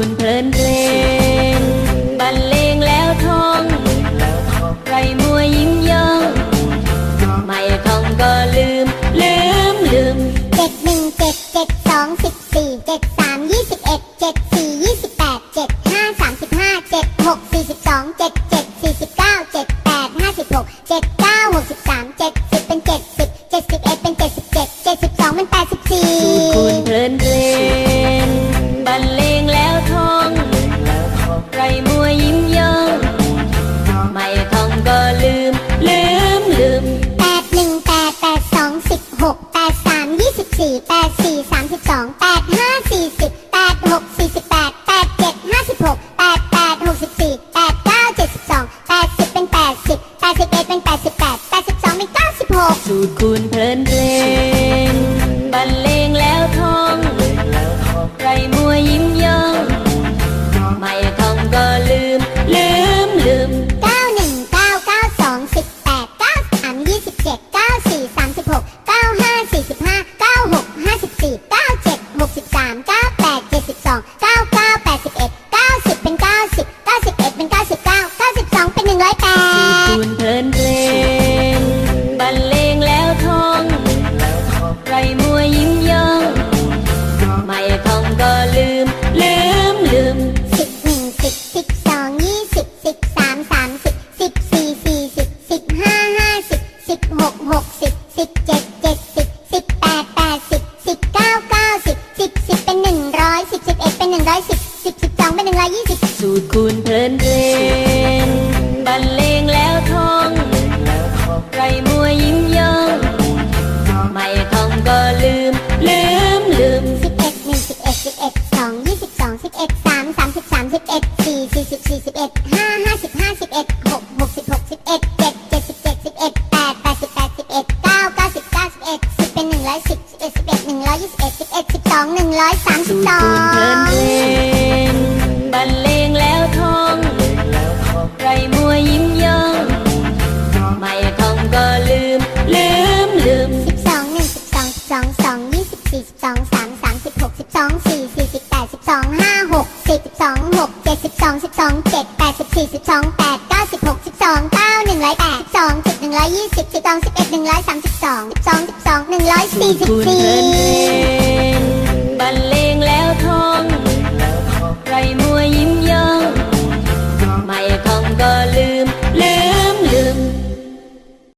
คุณเพลินเร ยี่สิบสี่แปดสี่สามสิบสองแปดห้าสี่สิบแปดหกสี่สิบแปดแปดเจ็ดห้าสิบหกแปดแปดหกสิบสี่แปดเก้าเจ็ดสองแปดสิบเป็นแปดสิบแปดสิบเอ็ดเป็นแปดสิบแปดแปดสิบสองเป็นเก้าสิบหกสูตรคูณเพลินเร หกสิบสิบเจ็ดเจ็ดสิบสิบแปดแปดสิบสิบเก้าเก้าสิบสิบสิบเป็นหนึ่งร้อยสิบสิบเอ็ดเป็นหนึ่งร้อยสิบสิบสิบสองเป็นหนึ่งร้อยยี่สิบสูตรคูณเพลินบรรเลงแล้วทองไรมวยิ้มย่องไม่ทองก็ลืม ลืมลืมสิบเอ็ดหนึ่งสิบเอ็ดสิบเอ็ดสองยี่สิบสองสิบเอ็ดสามสามสิบสามสิบเอ็ดสี่สี่สิบสี่สิบเอ็ด องหนึ่งร้อยสามสิบสองเพลินเลงบรรเลงแล้วทองไรมัวยิ้มย่องไม่ทองก็ลืม ลืมลืมสิบสองหนึ่งสิบสองสองสองยี่สิบสี่สิบสองสามสามสิบหกสิบสองสี่สี่สิบแปดสิบสองห้าหกสิบสิบสองหกเจ็ดสิบสองสิบสองเจ็ดแปดสิบสี่สิบสองแปดเก้าสิบหกสิบสองเก้าหนึ่งร้อยแปดสองจุดหนึ่งร้อยยี่สิบสิบสองสิบเอ็ดหนึ่งร้อยสามสิบสองสิบสองสิบสองหนึ่งร้อยสี่สิบสี่